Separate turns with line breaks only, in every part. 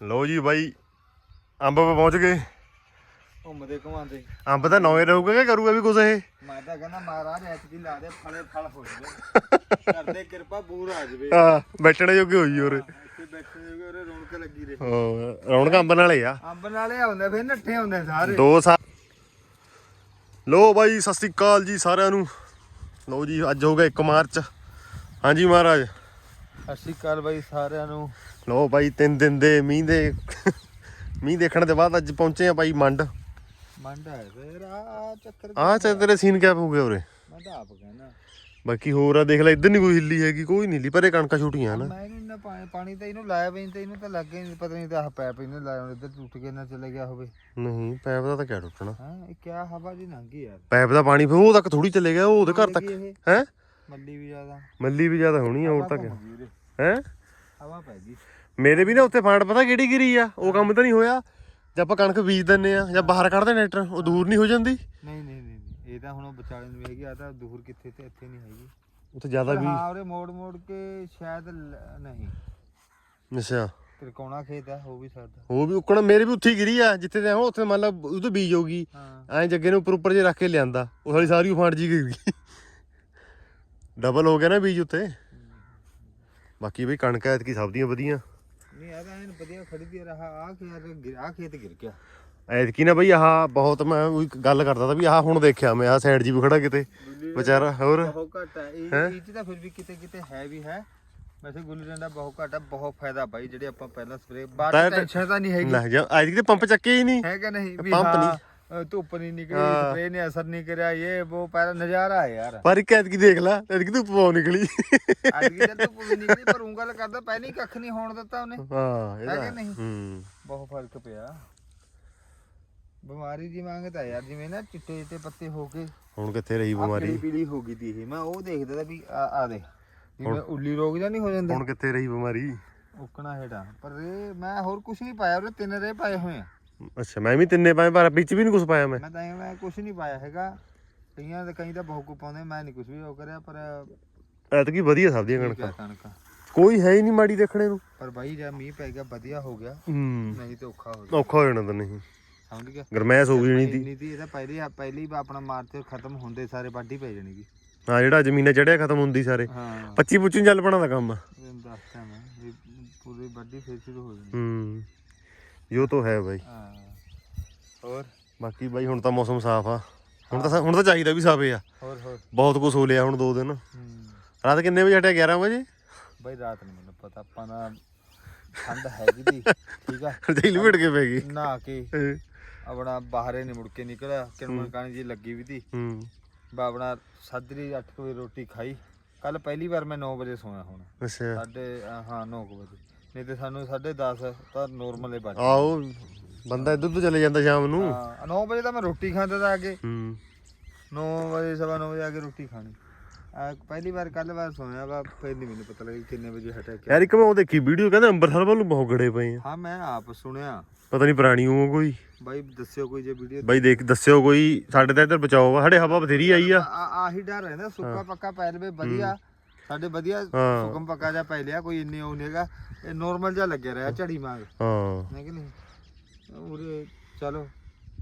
ਲਓ ਜੀ ਬਾਈ ਅੰਬ ਪਾ ਪਹੁੰਚ ਗਏ।
ਘੁੰਮਦੇ ਘੁਮਾਉਂਦੇ।
ਅੰਬ ਤਾਂ ਨੌਵੇਂ ਰਹੂਗਾ ਕਿ ਕਰੂਗਾ ਵੀ ਕੁਝ ਇਹ?
ਮੈਂ ਤਾਂ ਕਹਿੰਦਾ ਮਹਾਰਾਜ ਐਤਕੀ ਲਾ ਦੇ ਫਲੇ ਫਲ ਹੋ ਜਵੇ ਕਰਦੇ ਕਿਰਪਾ ਬੂਰ ਆ ਜਵੇ।
ਹਾਂ ਬੈਠਣੇ ਜੋਗੇ ਹੋਈ ਹੋਰ
ਇੱਥੇ ਬੈਠੇ ਹੋਗੇ ਉਰੇ ਰੌਣਕ ਲੱਗੀ ਰਹੇ।
ਹਾਂ, ਰੌਣਕ ਅੰਬ ਨਾਲੇ ਆ।
ਅੰਬ ਨਾਲੇ ਆਉਂਦੇ ਫਿਰ ਨੱਠੇ ਹੁੰਦੇ ਸਾਰੇ।
ਦੋ ਸਾਲ ਲੋ ਬਾਈ ਸਤਿ ਸ੍ਰੀ ਅਕਾਲ ਜੀ ਸਾਰਿਆਂ ਨੂੰ। ਲੋ ਜੀ ਅੱਜ ਹੋ ਗਿਆ 1 ਮਾਰਚ। ਹਾਂਜੀ ਮਹਾਰਾਜ।
ਸ਼੍ਰੀ ਅਕਾਲ ਬਾਈ ਸਾਰਿਆਂ ਨੂੰ
ਲੋ ਬਾਈ ਤਿੰਨ ਦਿਨ ਦੇ ਮੀਂਹ ਦੇ ਮੀਂਹ ਦੇਖਣ ਦੇ ਬਾਅਦ ਅੱਜ ਪਹੁੰਚੇ ਆ ਬਾਈ ਮੰਡ।
ਮੰਡਾ ਹੈ ਫਿਰ ਆ? ਚੱਕਰ
ਚ ਤੇਰੇ ਸੀਨ ਕੈਪ ਹੋ ਗਏ ਉਰੇ।
ਮੈਂ ਤਾਂ ਆਪ ਕਹਿੰਦਾ
ਬਾਕੀ ਹੋਰ ਆ ਦੇਖ ਲੈ ਇੱਧਰ ਨਹੀਂ ਕੋਈ ਹਿੱਲੀ ਹੈਗੀ ਕੋਈ ਨਹੀਂ ਹਿੱਲੀ ਪਰੇ ਕਣਕਾਂ ਛੁੱਟੀਆਂ ਨਾ
ਮੈਂ ਇਹਨੂੰ ਇੰਨਾ ਪਾਣੀ ਪਾਣੀ ਤਾਂ ਇਹਨੂੰ ਲਾਇਆ ਪਈ ਤੇ ਇਹਨੂੰ ਤਾਂ ਲੱਗੇ ਨਹੀਂ ਪਤਾ ਨਹੀਂ ਤਾਂ ਆਹ ਪੈਪ ਇਹਨੂੰ ਲਾਇਆ ਹੁਣ ਇੱਧਰ ਟੁੱਟ ਕੇ ਨਾ ਚਲੇ ਗਿਆ ਹੋਵੇ।
ਨਹੀਂ ਪੈਪ ਦਾ ਤਾਂ ਕਿਆ ਟੁੱਟਣਾ।
ਹਾਂ ਇਹ ਕਿਆ ਹਵਾ ਜੀ ਲੰਘੀ ਯਾਰ।
ਪੈਪ ਦਾ ਪਾਣੀ ਫਿਰ ਉਹ ਤੱਕ ਥੋੜੀ ਚੱਲੇ ਗਿਆ ਉਹ ਉਹਦੇ ਘਰ ਤੱਕ
ਇਹ।
ਹੈ?
ਮੱਲੀ ਵੀ ਜ਼ਿਆਦਾ।
ਮੱਲੀ ਵੀ ਜ਼ਿਆਦਾ ਹੋਣੀ ਆ ਹੋਰ
ਗਈ ਉਰੇ।
ਹੈ?
ਹਵਾ ਪੈ ਗਈ।
ਮੇਰੇ ਵੀ ਨਾ ਉੱਥੇ ਫਾਂਡ ਪਤਾ ਕਿਹੜੀ ਗਿਰੀ ਆ? ਉਹ ਕੰਮ ਤਾਂ ਨਹੀਂ ਹੋਇਆ। ਜੇ ਆਪਾਂ ਕਣਕ ਬੀਜ ਦਿੰਨੇ ਆ ਜਾਂ ਬਾਹਰ ਕੱਢਦੇ ਟਰੈਕਟਰ ਉਹ ਦੂਰ ਨਹੀਂ ਹੋ ਜਾਂਦੀ।
ਨਹੀਂ ਨਹੀਂ ਨਹੀਂ ਇਹ ਤਾਂ ਹੁਣ ਉਹ ਵਿਚਾਲੇ ਨੂੰ ਹੈਗੀ ਆ ਤਾਂ ਦੂਰ ਕਿੱਥੇ ਤੇ ਇੱਥੇ ਨਹੀਂ ਹੈਗੀ।
ਉੱਥੇ ਜ਼ਿਆਦਾ ਵੀ
ਹਾਂ ਉਹਦੇ ਮੋੜ ਮੋੜ ਕੇ ਸ਼ਾਇਦ ਲ- ਨਹੀਂ।
ਅੱਛਾ।
ਤ੍ਰਿਕੋਣਾ ਖੇਤ ਹੈ ਹੋ ਵੀ ਸਕਦਾ
ਉਹ ਵੀ ਉੱਕਣ ਮੇਰੇ ਵੀ ਉੱਥੇ ਹੀ ਗਿਰੀ ਆ ਜਿੱਥੇ ਤੇ ਹੁਣ ਉੱਥੇ ਮੰਨ ਲਾ ਉਹਦੇ ਬੀਜ ਹੋਗੀ
ਹਾਂ।
ਐਂ ਜੱਗੇ ਨੂੰ ਉੱਪਰ ਉੱਪਰ ਜੇ ਰੱਖ ਕੇ ਲਿਆਂਦਾ ਉਹ ਸਾਰੀ ਸਾਰੀ ਉਹ ਫਾਂਡ ਜੀ ਗਈ। ਡਬਲ ਹੋ ਗਿਆ ਨਾ ਬੀਜ ਉੱਤੇ। ਬਾਕੀ ਬਈ ਕਣਕ ਐਤਕੀ ਸਭ ਦੀਆਂ ਵਧੀਆਂ।
ਨਹੀਂ ਆ ਤਾਂ ਐਨ ਵਧੀਆ ਖੜੀ ਦੀ ਰਹਾ ਆ ਖੇਤ ਆ ਖੇਤ ਗਿਰ ਗਿਆ।
ਐਤਕੀ ਨਾ ਬਈ ਆਹ ਬਹੁਤ ਮੈਂ ਉਹੀ ਗੱਲ ਕਰਦਾ ਤਾਂ ਵੀ ਆਹ ਹੁਣ ਦੇਖਿਆ ਮੈਂ ਆਹ ਸਾਈਡ ਜੀ ਵੀ ਖੜਾ ਕਿਤੇ ਵਿਚਾਰਾ ਹੋਰ।
ਬਹੁਤ ਘੱਟ ਹੈ ਇਹ ਇਹ 'ਚ ਤਾਂ ਫਿਰ ਵੀ ਕਿਤੇ ਕਿਤੇ ਹੈ ਵੀ ਹੈ। ਵੈਸੇ ਗੁੱਲੀ ਡੰਡਾ ਬਹੁਤ ਘੱਟ ਹੈ ਬਹੁਤ ਫਾਇਦਾ ਬਾਈ ਜਿਹੜੇ ਆਪਾਂ ਪਹਿਲਾਂ ਸਪਰੇ ਬਾਅਦ ਟੈਨਸ਼ਨ ਤਾਂ ਨਹੀਂ ਹੈਗੀ।
ਲੈ ਜਾ ਐਤਕੀ ਤੇ ਪੰਪ ਚੱਕੇ ਹੀ ਨਹੀਂ।
ਹੈ ਕਿ ਨਹੀਂ ਵੀ
ਪੰਪ
ਹਾਂ,
ਨਹੀਂ।
ਧੁੱਪ ਨਹੀਂ ਨਿਕਲੀ। ਸਪਰੇ ਨੇ ਅਸਰ ਨਹੀਂ ਕਰਿਆ ਇਹ ਉਹ ਪਹਿਲਾ ਨਜ਼ਾਰਾ ਹੈ ਯਾਰ।
ਪਰ ਇੱਕ ਐਤਕੀ ਦੇਖ ਲੈ ਐਤਕੀ ਧੁੱਪ ਪਾਉ ਨਿਕਲੀ।
ਅੱਜ ਕੀ ਜਦ ਧੁੱਪ ਵੀ ਨਿਕਲੀ ਪਰ ਉਂਗਲ ਕਰਦਾ ਪਹਿਲਾਂ ਹੀ ਕੱਖ ਨਹੀਂ ਹੋਣ ਦਿੱਤਾ ਉਹਨੇ।
ਹਾਂ
ਹੈ
ਇਹਦਾ
ਕਿ ਨਹੀਂ?
ਹੂੰ।
ਬਹੁਤ ਫ਼ਰਕ ਪਿਆ। ਬਿਮਾਰੀ ਦੀ ਮੰਗਤਾ ਯਾਰ ਜਿਵੇਂ ਨਾ ਚਿੱਟੇ ਚਿੱਟੇ ਪੱਤੇ ਹੋ ਕੇ
ਹੁਣ ਕਿੱਥੇ ਰਹੀ ਬਿਮਾਰੀ?
ਪੀਲੀ ਪੀਲੀ ਹੋ ਗਈ ਦੀ ਇਹ। ਮੈਂ ਉਹ ਦੇਖਦਾ ਤਾ ਵੀ ਆ ਆ ਦੇ ਜਿਵੇਂ ਉੱਲੀ ਰੋਗ ਜਾਂ ਨਹੀਂ ਹੋ ਜਾਂਦਾ।
ਹੁਣ ਕਿੱਥੇ ਰਹੀ ਬਿਮਾਰੀ?
ਉਕਣਾ ਹੇਠਾਂ। ਪਰ ਇਹ ਮੈਂ ਹੋਰ ਕੁਝ ਨਹੀਂ ਪਾਇਆ ਉਹਦੇ ਤਿੰਨ ਰੇ ਪਾਏ ਹੋਏ ਆ।
ਅੱਛਾ ਮੈਂ ਵੀ ਤਿੰਨੇ ਪਾਏ ਪਰ ਵਿੱਚ ਵੀ ਨਹੀਂ ਕੁਝ ਪਾਇਆ ਮੈਂ।
ਮੈਂ ਤਾਂ ਐਂ- ਮੈਂ ਕੁਝ ਨਹੀਂ ਪਾਇਆ ਹੈਗਾ। ਕਈਆਂ ਦੇ ਕਈ ਤਾਂ ਬਹੁਤ ਕੁ ਪਾਉਂਦੇ ਮੈਂ ਨਹੀਂ ਕੁਝ ਵੀ ਉਹ ਕਰਿਆ ਪਰ
ਐਤਕੀ ਵਧੀਆ ਸਭ ਦੀਆਂ
ਠੀਕ
ਕਣਕਾਂ।
ਹੈ ਕਣਕਾਂ।
ਕੋਈ ਹੈ ਹੀ ਨਹੀਂ ਮਾੜੀ ਦੇਖਣੇ ਨੂੰ।
ਪਰ ਬਾਈ ਜਦ ਮੀਂਹ ਪੈ ਗਿਆ ਵਧੀਆ ਹੋ ਗਿਆ।
ਹੂੰ।
ਨਹੀਂ ਤੇ ਔਖਾ ਹੋ ਗਿਆ
ਔਖਾ ਹੋ ਜਾਣਾ ਤਾਂ ਨਹੀਂ।
ਸਮਝ ਗਿਆ?
ਗਰਮੈਸ਼ ਹੋ ਗਈ ਨਹੀਂ ਤੀ।
ਇੰਨੀ ਦੀ ਇਹਦਾ ਪਹਿਲੇ ਪਹਿਲੀ ਵਾਰ ਆਪਣਾ ਮਾਰਚ ਖਤਮ ਹੁੰਦੇ ਸਾਰੇ ਵਾਢੀ ਪੈ ਜਾਣੀ ਦੀ
ਹਾਂ ਜਿਹੜਾ ਜ਼ਮੀਨਾਂ ਚੜਿਆ ਖਤਮ ਹੁੰਦੀ ਸਾਰੇ।
ਹਾਂ।
25 ਪੁੱਚੀ ਚੱਲ ਪਣਾ ਦਾ ਕੰਮ।
ਤੈਨੂੰ ਦੱਸਦਾ ਮੈਂ ਵੀ ਪੂਰੀ ਵਾਢੀ ਫੇਰ ਸ਼ੁਰੂ ਹੋ ਜਾਣੀ।
ਹੂੰ। ਜੋ ਤਾਂ ਹੈ ਬਾਈ।
ਹਾਂ। ਹੋਰ?
ਬਾਕੀ ਬਾਈ ਹੁਣ ਤਾਂ ਮੌਸਮ ਸਾਫ਼ ਆ। ਹੁਣ ਤਾਂ ਹੁਣ ਤਾਂ ਚਾਹੀਦਾ ਵੀ ਸਾਫੇ ਆ।
ਹੋਰ ਹੋਰ?
ਬਹੁਤ ਕੁਝ ਹੋ ਲਿਆ ਹੁਣ ਦੋ ਦਿਨ।
ਹੂੰ।
ਰਾਤ ਕਿੰਨੇ ਵਜੇ ਹਟਿਆ? 11 ਵਜੇ?
ਬਈ ਰਾਤ ਨੂੰ ਮੈਨੂੰ ਪਤਾ ਆਪਾਂ ਨਾ ਠੰਡ ਹੈਗੀ ਦੀ ਠੀਕ ਆ।
ਰਜਾਈ ਲਪੇਟ ਕੇ ਪੈ ਗਈ।
ਨਹਾ ਕੇ। ਆਪਣਾ ਬਾਹਰੇ ਨਹੀਂ ਮੁੜ ਕੇ ਨਿਕਲਿਆ ਕਿਣਮਣ ਕਾਣੀ ਜੀ ਲੱਗੀ ਵੀ ਤੀ।
ਹੂੰ।
ਬਾ ਆਪਣਾ ਸਾਜਰੀ 8 ਵਜੇ ਰੋਟੀ ਖਾਈ। ਕੱਲ ਪਹਿਲੀ ਵਾਰ ਮੈਂ 9 ਵਜੇ ਸੋਇਆ ਹੁਣ।
ਅੱਛਾ।
ਸਾਡੇ ਅ, ਹਾਂ 9 ਵਜੇ। ਨਹੀਂ ਤੇ ਸਾਨੂੰ 10:30 ਤਾਂ ਨੋਰਮਲ ਹੀ ਬਚ
ਆਓ ਬੰਦਾ ਇੱਧਰ ਤੋਂ ਚਲੇ ਜਾਂਦਾ ਸ਼ਾਮ ਨੂੰ।
ਹਾਂ 9 ਵਜੇ ਤਾਂ ਮੈਂ ਰੋਟੀ ਖਾਂਦਾ ਤਾਂ ਆ ਕੇ।
ਹੂੰ।
9 ਵਜੇ ਸਵਾ 9 ਵਜੇ ਆ ਕੇ ਰੋਟੀ ਖਾਣੀ। ਆ ਪਹਿਲੀ ਵਾਰ ਕੱਲ ਵਾਰ ਸੋਇਆ ਵਾ ਫਿਰ ਨਹੀਂ ਮੈਨੂੰ ਪਤਾ ਲੱਗਿਆ ਕਿੰਨੇ ਵਜੇ ਹਟਿਆ ਕਿਆ
ਯਾਰ ਇੱਕ ਮੈਂ ਉਹ ਦੇਖੀ ਵੀਡੀਓ ਕਹਿੰਦੇ ਅੰਬਰਸਰ ਵੱਲ ਬਹੁਤ ਗੜੇ ਪਏ ਆ।
ਹਾਂ ਮੈਂ ਆਪ ਸੁਣਿਆ।
ਪਤਾ ਨਹੀਂ ਪੁਰਾਣੀ ਉਹ ਕੋਈ।
ਬਾਈ ਦੱਸਿਓ ਕੋਈ ਜੇ ਵੀਡੀਓ।
ਬਾਈ ਦੇਖ ਦੱਸਿਓ ਕੋਈ ਸਾਡੇ ਤਾਂ ਇੱਧਰ ਬਚਾਓ ਆ ਸਾਡੇ ਹਵਾ ਬਥੇਰੀ ਆਈ ਆ।
ਆਹੀ ਡਰ ਰਹਿੰਦਾ ਸੁੱਕਾ ਪੱਕਾ ਪੈ ਲਵੇ ਵਧੀਆ। ਸਾਡੇ ਵਧੀਆ
ਹਾਂ।
ਸੁਕਮ ਪੱਕਾ ਜਾ ਪੈ ਲਿਆ ਕੋਈ ਇੰਨੇ ਉਹ ਹੈਗਾ। ਇਹ ਨੋਰਮਲ ਜਿਹਾ ਲੱਗਿਆ ਰਿਹਾ ਝੜੀ ਮਾਂਗ
ਹਾਂ।
ਨਹੀਂ ਕਿ ਨਹੀਂ? ਉਰੇ ਚਲੋ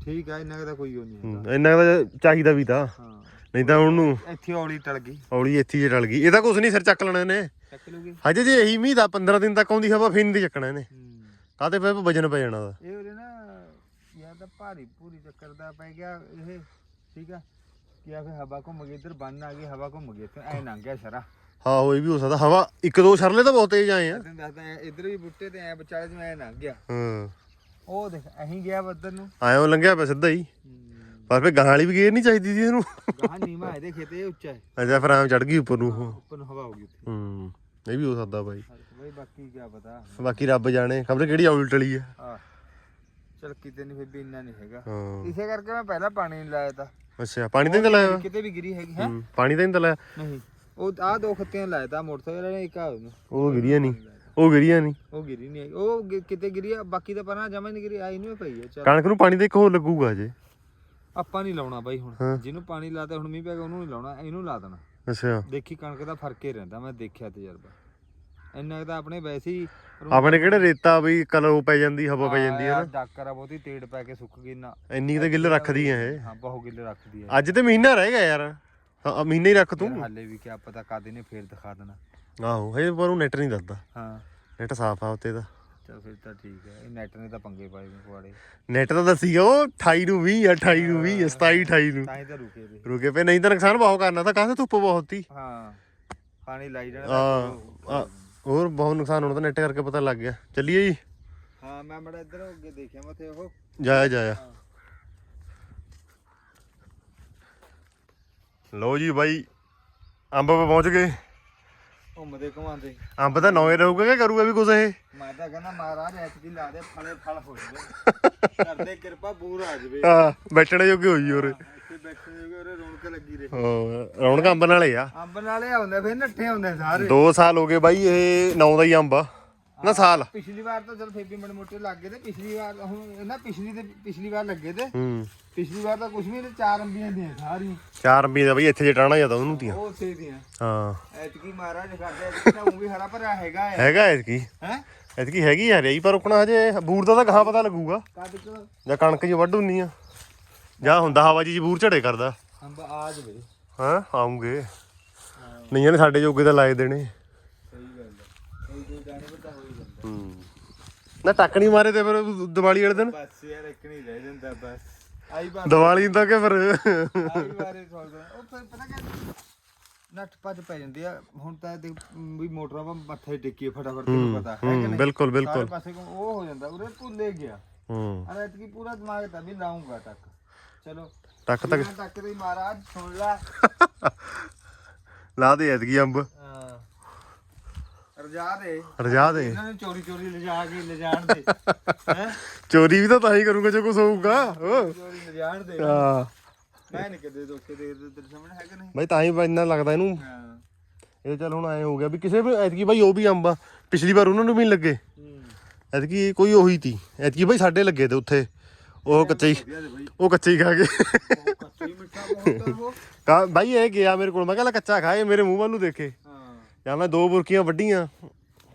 ਠੀਕ ਆ ਇੰਨਾ ਕੁ ਤਾਂ ਕੋਈ ਉਹ ਨਹੀਂ ਹੈਗਾ।
ਹੂੰ, ਇੰਨਾ ਕੁ ਤਾਂ ਚਾਹੀਦਾ ਵੀ ਤਾਂ।
ਹਾਂ।
ਨਹੀਂ ਤਾਂ ਉਹਨੂੰ
ਇੱਥੇ ਔਲੀ ਟਲ ਗਈ
ਹੌਲੀ ਇੱਥੇ ਜੇ ਰਲ ਗਈ ਇਹਦਾ ਕੁਝ ਨਹੀਂ ਸਿਰ ਚੱਕ ਲੈਣਾ ਨੇ
ਚੱਕ ਲੂਗੀ।
ਹਜੇ ਜੇ ਇਹੀ ਮੀਂਹ ਦਾ 15 ਦਿਨ ਤੱਕ ਆਉਂਦੀ ਹਵਾ ਫਿਰ ਨਹੀਂ ਚੱਕਣਾ ਇਹਨੇ।
ਹੂੰ।
ਕਾਤੇ ਫਿਰ ਵਜਨ ਪੈ ਜਾਣਾ ਦਾ
ਇਹ ਉਰੇ ਨਾ ਯਾਰ ਤਾਂ ਭਾਰੀ ਪੂਰੀ ਚੱਕਰ ਦਾ ਪੈ ਗਿਆ ਇਹ ਠੀਕ ਆ। ਕਿ ਆ ਫਿਰ ਹਵਾ ਘੁੰਮ ਗਈ ਇੱਧਰ ਬੰਨ ਆ ਗਈ ਹਵਾ ਘੁੰਮ ਗਈ ਇੱਥੇ। ਐ ਲੰਘ ਗਿਆ ਸ਼ਰਾ।
ਹਾਂ ਇਹ ਵੀ ਹੋ ਸਕਦਾ। ਹਵਾ ਇੱਕ ਦੋ ਸਰਲੇ ਤਾਂ ਬਹੁਤ ਤੇਜ਼ ਆਏ ਆ।
ਤੈਨੂੰ ਦੱਸਦਾ ਐਂ ਇੱਧਰ ਵੀ ਬੁੱਟੇ ਤੇ ਐ ਵਿਚਾਲੇ ਜਿਵੇਂ ਐ ਲੰਘ ਗਿਆ।
ਹਾਂ।
ਉਹ ਦੇਖ ਅਹੀਂ ਗਿਆ ਬੱਦਰ ਨੂੰ।
ਆਇਓ ਲੰਘਿਆ ਪਿਆ ਸਿੱਧਾ ਹੀ। ਪਰ ਫਿਰ ਗਾਂ ਵਾਲੀ ਵੀ ਗੇਰ ਨਹੀਂ ਚਾਹੀਦੀ ਸੀ ਇਹਨੂੰ।
ਗਾਹ ਨੀਮਾ ਇਹਦੇ ਖੇਤੇ ਇਹ ਉੱਚਾ ਹੈ।
ਅੱਛਾ ਫਿਰ ਆਮ ਚੜ ਗਈ ਉੱਪਰ ਨੂੰ। ਉਹ।
ਉੱਪਰ ਨੂੰ ਹਵਾ ਹੋ ਗਈ ਉੱਥੇ।
ਹੂੰ ਇਹ ਵੀ ਹੋ ਸਕਦਾ ਬਾਈ।
ਬਈ ਬਾਕੀ ਕੀ ਪਤਾ।
ਬਾਕੀ ਰੱਬ ਜਾਣੇ ਖਬਰ ਕਿਹੜੀ ਉਲਟ ਲਈ ਆ?
ਆ ਚਲ ਕਿਤੇ ਨਹੀਂ ਫਿਰ ਵੀ ਇੰਨਾ ਨਹੀਂ ਹੈਗਾ।
ਹਾਂ।
ਇਸੇ ਕਰਕੇ ਮੈਂ ਪਹਿਲਾਂ ਪਾਣੀ ਨਹੀਂ ਲਾਇਆ ਤਾ।
ਅੱਛਾ ਪਾਣੀ ਤਾਂ ਨਹੀਂ ਲਾਇਆ
ਕਿਤੇ ਵੀ ਗਿਰੀ ਹੈਗੀ ਹੈ?
ਹੂੰ, ਪਾਣੀ ਤਾਂ ਨਹੀਂ ਲਾਇਆ?
ਨਹੀਂ। ਉਹ ਆ ਦੋ ਖੱਤਿਆਂ ਲਾਇਆ ਤਾ ਮੋਟਰਸਾਈਕਲ ਨੇ ਇੱਕ ਆ ਉਹਨੂੰ।
ਉਹ ਗਿਰੀਆਂ ਨਹੀਂ ਉਹ ਗਿਰੀਆਂ ਨਹੀਂ
ਉਹ ਗਿਰੀ ਨਹੀਂ ਹੈਗੀ। ਉਹ ਗਿ- ਕਿਤੇ ਗਿਰੀ ਆ ਬਾਕੀ ਤਾਂ ਪਰਾਂ ਜਮਾ ਨਹੀਂ ਗਿਰੀ ਆਈ ਨਹੀਂ ਪਈ ਹੈ ਚਲ।
ਕਣਕ ਨੂੰ ਪਾਣੀ ਤਾਂ ਇੱਕ ਹੋਰ ਲੱਗੂਗਾ ਅਜੇ
ਆਪਾਂ ਨਹੀਂ ਲਾਉਣਾ ਬਾਈ
ਹਾਂ।
ਹੁਣ ਜਿਹਨੂੰ ਪਾਣੀ ਲਾਤਾ ਹੁਣ ਮੀਂਹ ਪੈ ਗਿਆ ਉਹਨੂੰ ਨਹੀਂ ਲਾਉਣਾ ਇਹਨੂੰ ਲਾ ਦੇਣਾ।
ਅੱਛਾ।
ਦੇਖੀ ਕਣਕ ਦਾ ਫ਼ਰਕ ਹੀ ਰਹਿੰਦਾ ਮੈਂ ਦੇਖਿਆ ਤਜਰਬਾ। ਇੰਨਾ ਕੁ ਤਾਂ ਆਪਣੇ ਵੈਸੇ ਹੀ
ਆਪਣੇ ਕਿਹੜੇ ਰੇਤਾ ਬਈ ਕਲਰ ਉਹ ਪੈ ਜਾਂਦੀ ਹਵਾ ਪੈ ਜਾਂਦੀ ਹੈ ਨਾ।
ਡਾਕਰ ਆ ਬਹੁਤੀ ਤੇੜ ਪੈ ਕੇ ਸੁੱਕ ਗਈ ਨਾ
ਇੰਨੀ ਕੁ ਤਾਂ ਗਿੱਲ ਰੱਖਦੀ ਆ ਇਹ।
ਹਾਂ ਬਹੁਤ ਗਿੱਲ ਰੱਖਦੀ ਹੈ।
ਅੱਜ ਤੇ ਮਹੀਨਾ ਰਹਿ ਗਿਆ ਯਾਰ। ਹਾਂ ਮਹੀਨਾ ਹੀ ਰੱਖ ਤੂੰ।
ਯਾਰ ਹਾਲੇ ਵੀ ਕਿਆ ਪਤਾ ਕਦ ਇਹਨੇ ਫੇਰ ਦਿਖਾ ਦੇਣਾ।
ਆਹੋ ਹੇ ਪਰ ਉਹ ਨੈਟ ਨਹੀਂ ਦੱਸਦਾ।
ਹਾਂ।
ਨੈਟ ਸਾਫ਼ ਆ ਉੱਤੇ ਦਾ।
ਚਲ ਫਿਰ ਤਾਂ ਠੀਕ ਹੈ ਇਹ ਨੈਟ ਨੇ ਤਾਂ ਪੰਗੇ ਪਾਏ ਨੇ ਪਵਾੜੇ
ਨੈਟ ਤਾਂ ਦੱਸੀ ਉਹ 28 ਨੂੰ 20 28 ਨੂੰ 20 27 28 ਨੂੰ।
ਤਾਂ ਹੀ ਤਾਂ ਰੁਕੇ ਵੇ।
ਰੁਕੇ ਪਏ ਨਹੀਂ ਤਾਂ ਨੁਕਸਾਨ ਬਹੁਤ ਕਰਨਾ ਤਾਂ ਕਾਹਦੇ ਧੁੱਪ ਬਹੁਤ ਹੀ
ਹਾਂ ਪਾਣੀ ਲਾਈ ਜਾਣਾ
ਹਾਂ,
ਤਾਂ
ਆ, ਹੋਰ ਬਹੁਤ ਨੁਕਸਾਨ ਹੋਣਾ ਤਾਂ ਨੈਟ ਕਰਕੇ ਪਤਾ ਲੱਗ ਗਿਆ। ਚੱਲੀਏ ਜੀ।
ਹਾਂ ਮੈਂ ਮੜਾ ਇੱਧਰ ਅੱਗੇ ਦੇਖਿਆ ਮੈਂ ਤੇ ਉਹ।
ਜਾਇਆ ਜਾਇਆ। ਲਓ ਜੀ ਬਾਈ ਅੰਬ ਪੇ ਪਹੁੰਚ ਗਏ।
ਘੁੰਮਦੇ ਘੁਮਾਉਂਦੇ।
ਅੰਬ ਤਾਂ ਨੌਵੇਂ ਰਹੂਗਾ ਕਿ ਕਰੂਗਾ ਵੀ ਕੁਛ ਇਹ?
ਮੈਂ ਤਾਂ ਕਹਿੰਦਾ ਮਹਾਰਾਜ ਐਤਕੀ ਲਾ ਦੇ ਫਲੇ ਫਲ ਹੋ ਜਵੇ ਕਰਦੇ ਕਿਰਪਾ ਬੂਰ ਆ ਜਵੇ।
ਆ ਬੈਠਣੇ ਜੋਗੇ ਹੋਈ ਹੋਰ
ਇੱਥੇ ਬੈਠੇ ਹੋਗੇ ਉਰੇ ਰੌਣਕ ਲੱਗੀ ਰਹੇ।
ਹਾਂ, ਰੌਣਕ ਅੰਬ ਨਾਲੇ ਆ।
ਅੰਬ ਨਾਲੇ ਆਉਂਦੇ ਫਿਰ ਨੱਠੇ ਆਉਂਦੇ ਸਾਰੇ।
2 ਸਾਲ ਹੋ ਗਏ ਬਾਈ ਇਹ ਨੌ ਦਾ ਹੀ ਅੰਬ ਆ। ਨਾ ਸਾਲ।
ਪਿਛਲੀ ਵਾਰ ਤਾਂ ਚਲ ਫੇਰ ਵੀ ਮੜੇ ਮੋਟੇ ਲੱਗ ਗਏ ਤੇ ਪਿਛਲੀ ਵਾਰ ਹੁਣ ਇਹਨਾਂ ਪਿਛਲੀ ਤੇ ਪਿਛਲੀ ਵਾਰ ਲੱਗੇ ਤੇ
ਹੂੰ।
ਪਿਛਲੀ ਵਾਰ ਤਾਂ ਕੁਝ ਵੀ ਨਹੀਂ ਚਾਰ ਅੰਬੀਆਂ ਦੀਆਂ ਸਾਰੀਆਂ।
ਚਾਰ ਅੰਬੀ ਦਾ ਬਾਈ ਇੱਥੇ ਜੇ ਟਾਣਾ ਜਾਂਦਾ ਉਹਨੂੰ ਦੀਆਂ।
ਉਹ ਸੇ ਦੀਆਂ।
ਹਾਂ।
ਐਤਕੀ ਮਹਾਰਾਜ ਕਰਦੇ ਐਤਕੀ ਤਾਂ ਉਹ ਵੀ ਹਰਾ ਭਰਾ ਹੈਗਾ ਹੈ
ਹੈਗਾ ਐਤਕੀ।
ਹੈ?
ਐਤਕੀ ਹੈਗੀ ਆ ਰਹੀ ਪਰ ਰੁਕਣਾ ਹਜੇ ਬੂਰ ਦਾ ਤਾਂ ਗਾਹਾਂ ਪਤਾ ਲੱਗੂਗਾ।
ਕਦ
ਜਾਂ ਕਣਕ ਜੀ ਵੱਢ ਹੁੰਨੀ ਆ। ਜਾਂ ਹੁੰਦਾ ਹਵਾ ਜੀ ਬੂਰ ਝੜੇ ਕਰਦਾ।
ਅੰਬ ਆ ਜਵੇ।
ਹਾਂ? ਆਉਂਗੇ। ਨਹੀਂ ਇਹਨੇ ਸਾਡੇ ਜੋਗੇ ਤਾਂ ਲਾਏ ਦੇਣੇ
ਸਹੀ ਗੱਲ ਹੈ ਕੋਈ ਕੋਈ ਜਾਣੇ ਪਰ ਤਾਂ ਹੋ ਹੀ ਜਾਂਦਾ
ਹੂੰ ਨਾ ਟੱਕ ਨਹੀਂ ਮਾਰੇ ਤੇ ਫਿਰ ਦੀਵਾਲੀ ਵਾਲੇ ਦਿਨ?
ਬਸ ਯਾਰ ਇੱਕ ਨਹੀਂ ਰਹਿ ਜਾਂਦਾ ਬਸ। ਆਈ ਬਾਤ
ਦੀਵਾਲੀ ਦਾ ਕਿ ਫਿਰ?
ਆਈ ਬਾਰੇ ਸੋਚਦਾ। ਉਹ ਫਿਰ ਪਤਾ ਕਿ ਨੱਠ ਭੱਜ ਪੈ ਜਾਂਦੇ ਆ। ਹੁਣ ਤਾਂ ਦੇਖ ਵੀ ਮੋਟਰਾਂ ਵਾ ਮੱਥੇ ਟੇਕੀਏ ਫਟਾਫਟ ਤੈਨੂੰ ਪਤਾ ਹੈ ਕਿ ਨਹੀਂ?
ਬਿਲਕੁਲ ਬਿਲਕੁਲ।
ਪਾਸੇ ਉਹ ਹੋ ਜਾਂਦਾ ਉਰੇ ਭੁੱਲੇ ਗਿਆ।
ਹੂੰ।
ਅਰੇ ਇਤਕੀ ਪੂਰਾ ਦਿਮਾਗ ਤਾਂ ਵੀ ਲਾਉਂਗਾ ਤੱਕ ਚਲੋ
ਟੱਕ ਤੱਕ
ਤੱਕ ਤੇ ਮਹਾਰਾਜ ਸੁਣ ਲੈ।
ਲਾ ਦੇ ਐਤਕੀ ਅੰਬ।
ਰਜਾ ਦੇ।
ਰਜਾ ਦੇ।
ਇਹਨਾਂ ਨੇ ਚੋਰੀ ਚੋਰੀ ਲਿਜਾ ਕੇ ਲਿਜਾਣ ਦੇ। ਹੈ?
ਚੋਰੀ ਵੀ ਤਾਂ ਤਾਂ ਹੀ ਕਰੂੰਗਾ ਜੇ ਕੁਝ ਹੋਊਗਾ। ਓ।
ਚੋਰੀ ਲਿਜਾਣ ਦੇ
ਹਾਂ।
ਮੈਂ ਨਹੀਂ ਕਦੇ ਧੋਖੇ ਦੇ ਤੇਰੇ ਸਾਹਮਣੇ ਹੈ ਕਿ ਨਹੀਂ?
ਬਾਈ ਤਾਂ ਹੀ ਇੰਨਾ ਲੱਗਦਾ ਇਹਨੂੰ।
ਹਾਂ।
ਇਹ ਚੱਲ ਹੁਣ ਐ ਹੋ ਗਿਆ ਵੀ ਕਿਸੇ ਵੀ ਐਤਕੀ ਬਾਈ ਉਹ ਵੀ ਅੰਬ ਆ। ਪਿਛਲੀ ਵਾਰ ਉਹਨਾਂ ਨੂੰ ਵੀ ਨੀ ਲੱਗੇ।
ਹੂੰ।
ਐਤਕੀ ਕੋਈ ਉਹੀ ਤੀ। ਐਤਕੀ ਬਾਈ ਸਾਡੇ ਲੱਗੇ ਤੇ ਉੱਥੇ। ਉਹ ਕੱਚੇ ਹੀ ਉਹ ਕੱਚੇ ਹੀ ਖਾ ਗਏ
ਉਹ ਕੱਚਾ ਹੀ ਮਿੱਠਾ ਬਹੁਤ ਆ ਉਹ।
ਕਾ ਬਾਈ ਇਹ ਗਿਆ ਮੇਰੇ ਕੋਲ। ਮੈਂ ਕਿਹਾ ਲੈ ਕੱਚਾ ਖਾਏ ਮੇਰੇ ਮੂੰਹ ਵੱਲ ਨੂੰ ਦੇਖੇ। ਜਾਂ ਮੈਂ ਦੋ ਬੁਰਕੀਆਂ ਵੱਡੀਆਂ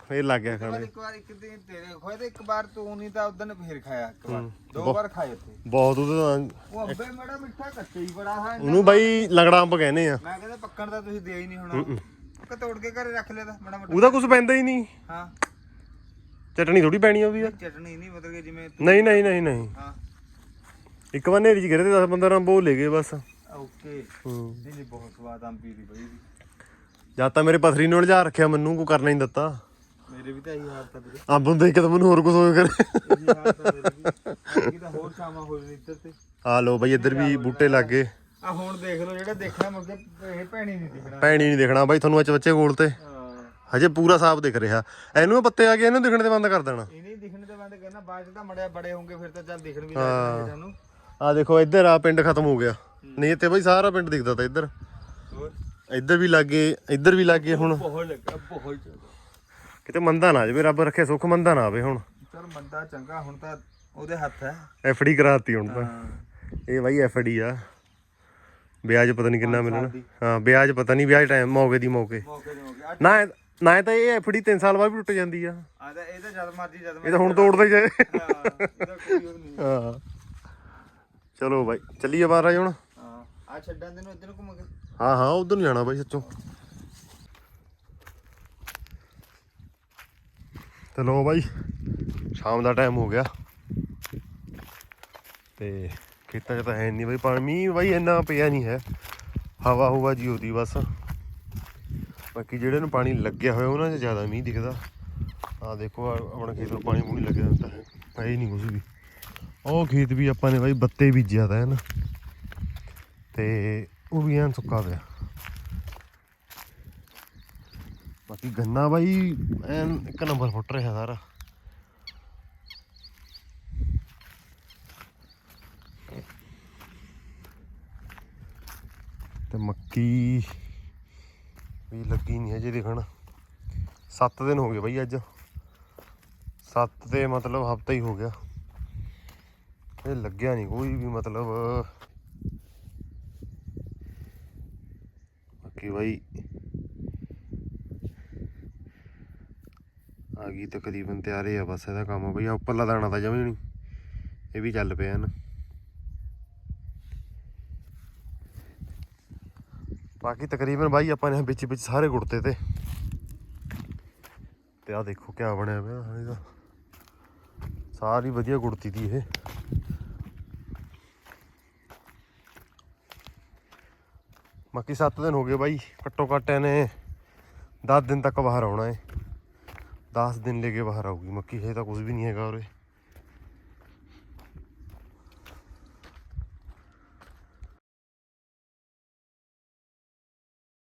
ਫੇਰ ਲੱਗ ਗਿਆ ਖਾਣੇ।
ਇੱਕ ਵਾਰ ਇੱਕ ਦਿਨ ਤੇਰੇ ਖੋਏ ਤੇ ਇੱਕ ਵਾਰ ਤੂੰ ਨਹੀਂ ਤਾਂ ਉਦੋਂ ਫੇਰ ਖਾਇਆ ਇੱਕ ਵਾਰ। ਦੋ ਵਾਰ ਖਾਏ ਉੱਥੇ।
ਬਹੁਤ ਉਹਦੇ
ਉਹ ਅੰਬੇ ਮੜਾ ਮਿੱਠਾ ਕੱਚਾ ਹੀ ਬੜਾ ਹੈ।
ਉਹਨੂੰ ਬਾਈ ਲੰਗੜਾ ਅੰਬ ਕਹਿੰਦੇ ਆ।
ਮੈਂ ਕਹਿੰਦਾ ਪੱਕਣ ਦਾ ਤੁਸੀਂ ਦੇ ਹੀ ਨਹੀਂ ਹੋਣਾ। ਕਿ ਤੋੜ ਕੇ ਘਰੇ ਰੱਖ ਲਿਆ ਤਾਂ ਮੜਾ
ਉਹਦਾ ਕੁਝ ਪੈਂਦਾ ਹੀ ਨਹੀਂ।
ਹਾਂ।
ਚਟਣੀ ਥੋੜੀ ਪੈਣੀ ਆ ਉਹਦੀ ਯਾਰ।
ਚਟਣੀ ਨਹੀਂ ਮਤਲਬ ਕਿ ਜਿਵੇਂ ਤੂੰ-
ਨਹੀਂ ਨਹੀਂ ਨਹੀਂ ਨਹੀਂ।
ਹਾਂ।
ਇੱਕ ਵਾਰ ਨੇਰੀ ਚ ਗਿਰੇ ਤੇ 10 15 ਅੰਬ ਉਹ ਲੈ ਗਏ ਬਸ।
ਓਕੇ।
ਹੂੰ।
ਨਹੀਂ ਬਹੁਤ ਸਵਾਦ ਅੰਬੀ ਦੀ ਬਈ।
ਜਾਂ ਤਾਂ ਮੇਰੇ ਪਥਰੀ ਨੂੰ ਲਿਜਾ ਰੱਖਿਆ ਮੈਨੂੰ ਕੋਈ ਕਰਨਾ ਹੀ ਨਹੀਂ ਦਿੱਤਾ।
ਮੇਰੇ ਵੀ ਤਾਂ ਇਹੀ ਹਾਲਤ ਆ ਵੀਰੇ।
ਅੰਬ ਨੂੰ ਦੇਖ ਕੇ ਤਾਂ ਮੈਨੂੰ ਹੋਰ ਕੁਝ ਹੋਏ ਕਰੇ
ਇਹੀ ਹਾਲਤ ਆ ਮੇਰੇ ਵੀ। ਕੀ ਤਾਂ ਹੋਰ ਸ਼ਾਮਾਂ ਹੋ ਜਾਣੀ ਇੱਧਰ ਤੇ।
ਆ ਲੋ ਬਾਈ ਇੱਧਰ ਵੀ ਬੂਟੇ ਲੱਗ ਗਏ।
ਆ ਹੁਣ ਦੇਖ ਲਓ ਜਿਹੜਾ ਦੇਖਣਾ ਕੇ ਇਹ ਭੈਣੀ ਨਹੀਂ ਦਿਖਣਾ।
ਪੈਣੀ ਨਹੀਂ ਦੇਖਣਾ ਬਾਈ ਤੁਹਾਨੂੰ ਅੱਜ ਬੱਚੇ ਕੋਲ ਤੇ।
ਹਾਂ।
ਹਜੇ ਪੂਰਾ ਸਾਫ਼ ਦਿਖ ਰਿਹਾ। ਇਹਨੂੰ ਪੱਤੇ ਆ ਗਏ ਇਹਨੂੰ ਦਿਖਣ ਤੇ ਬੰਦ ਕਰ ਦੇਣਾ।
ਇਹ ਨਹੀਂ ਦਿਖਣ ਤੇ ਬੰਦ ਕਰਨਾ ਬਾਅਦ ਚ ਤਾਂ ਮੜਿਆ ਬੜੇ ਹੋਣਗੇ ਫਿਰ ਤਾਂ ਚੱਲ ਦਿਖਣ ਵੀ ਲੱਗ ਜਾਣਗੇ ਤੁਹਾਨੂੰ
ਆ ਦੇਖੋ ਇੱਧਰ ਆ ਪਿੰਡ ਖਤਮ ਹੋ ਗਿਆ। ਨਹੀਂ ਇੱਥੇ ਬਾਈ ਸਾਰਾ ਪਿੰਡ ਦਿਖਦਾ ਤਾ ਇੱਧਰ। ਇੱਧਰ ਵੀ ਲੱਗੇ ਇੱਧਰ ਵੀ ਲੱਗੇ ਹੁਣ।
ਬਹੁਤ ਲੱਗਾ ਬਹੁਤ ਜ਼ਿਆਦਾ।
ਕਿਤੇ ਮੰਦਾ ਨਾ ਜਾਵੇ ਰੱਬ ਰੱਖੇ ਸੁੱਖ ਮੰਦਾ ਨਾ ਆਵੇ ਹੁਣ।
ਚਲ ਬੰਦਾ ਚੰਗਾ ਹੁਣ ਤਾਂ ਉਹਦੇ ਹੱਥ ਹੈ।
ਐਫਡੀ ਕਰਾਤੀ ਹੁਣ ਤਾਂ। ਇਹ ਬਾਈ ਐਫਡੀ ਆ। ਵਿਆਜ ਪਤਾ ਨਹੀਂ ਕਿੰਨਾ ਮਿਲਣਾ। ਹਾਂ ਵਿਆਜ ਪਤਾ ਨਹੀਂ ਵਿਆਜ ਟਾਈਮ ਮੌਕੇ ਦੀ ਮੌਕੇ। ਨਾ ਨਾ ਤਾਂ ਇਹ ਐਫਡੀ 3 ਸਾਲ ਬਾਅਦ ਵੀ ਟੁੱਟ ਜਾਂਦੀ ਆ।
ਆ ਤਾਂ ਇਹ ਤਾਂ ਜਦ ਮਰਜ਼ੀ ਜਦ
ਇਹ ਤਾਂ ਹੁਣ ਤੋੜਦਾ ਹੀ ਜਾਏ।
ਹਾਂ
ਚਲੋ ਬਾਈ ਚੱਲੀਏ ਬਾਹਰ ਹੁਣ।
ਹਾਂ। ਆ ਛੱਡਾਂ ਦੇ ਨੂੰ ਇੱਧਰ ਘੁੰਮ ਕੇ।
ਹਾਂ ਹਾਂ, ਉਧਰ ਨੂੰ ਜਾਣਾ ਬਾਈ ਸੱਚੋਂ। ਤੇ ਲੋ ਬਾਈ, ਸ਼ਾਮ ਦਾ ਟਾਈਮ ਹੋ ਗਿਆ। ਤੇ ਖੇਤਾਂ 'ਚ ਤਾਂ ਹੈ ਨਹੀਂ ਬਾਈ ਪਾਣੀ, ਮੀਂਹ ਬਾਈ ਇੰਨਾ ਪਿਆ ਨਹੀਂ ਹੈ। ਹਵਾ ਹੁਵਾ ਜੀ ਉਹਦੀ ਬਸ। ਬਾਕੀ ਜਿਹੜੇ ਨੂੰ ਪਾਣੀ ਲੱਗਿਆ ਹੋਇਆ, ਉਹਨਾਂ 'ਚ ਜ਼ਿਆਦਾ ਮੀਂਹ ਦਿਖਦਾ। ਆ ਦੇਖੋ, ਆਹ ਆਪਣਾ ਖੇਤ ਨੂੰ ਪਾਣੀ ਪੂਣੀ ਲੱਗਿਆ ਹੁੰਦਾ ਹੈ। ਹੈ ਹੀ ਨਹੀਂ ਕੁਝ ਵੀ। ਉਹ ਖੇਤ ਵੀ ਆਪਾਂ ਨੇ ਬਾਈ ਬੱਤੇ ਬੀਜਿਆ ਤਾਂ ਹੈ ਨਾ। ਤੇ ਉਹ ਵੀ ਐਨ ਸੁੱਕਾ ਪਿਆ। ਬਾਕੀ ਗੰਨਾ ਬਾਈ, ਐਨ ਇੱਕ ਨੰਬਰ ਫੁੱਟ ਰਿਹਾ ਸਾਰਾ। ਤੇ ਮੱਕੀ ਵੀ ਲੱਗੀ ਨਹੀਂ ਹਜੇ ਦੇਖਣ। 7 ਦਿਨ ਹੋ ਗਏ ਬਾਈ ਅੱਜ। 7 ਦੇ ਮਤਲਬ ਹਫਤਾ ਹੀ ਹੋ ਗਿਆ। ਇਹ ਲੱਗਿਆ ਨਹੀਂ ਕੋਈ ਵੀ ਮਤਲਬ ਬਾਕੀ ਬਾਈ। ਆ ਗਈ ਤਕਰੀਬਨ ਤਿਆਰ ਹੀ ਆ ਬਸ ਇਹਦਾ ਕੰਮ। ਬਈ ਆ ਉੱਪਰਲਾ ਦਾਣਾ ਤਾਂ ਜਮੀ ਨਹੀਂ, ਇਹ ਵੀ ਚੱਲ ਪਿਆ ਨਾ ਬਾਕੀ ਤਕਰੀਬਨ ਬਾਈ ਆਪਾਂ ਨੇ ਵਿੱਚ ਵਿੱਚ ਸਾਰੇ ਗੁੜਤੇ ਤੇ। ਤੇ ਆ ਦੇਖੋ ਕਿਆ ਬਣਿਆ ਪਿਆ ਇਹਦਾ। ਸਾਰੀ ਵਧੀਆ ਗੁੜਤੀ ਦੀ ਇਹ। ਬਾਕੀ 7 ਦਿਨ ਹੋ ਗਏ ਬਾਈ, ਘੱਟੋ ਘੱਟ ਇਹਨੇ 10 ਦਿਨ ਤੱਕ ਬਾਹਰ ਆਉਣਾ ਹੈ 10 ਦਿਨ ਲੈ ਕੇ ਬਾਹਰ ਆਊਗੀ, ਮੱਕੀ ਹੈ ਤਾਂ ਕੁਝ ਵੀ ਨਹੀਂ ਹੈਗਾ ਉਰੇ।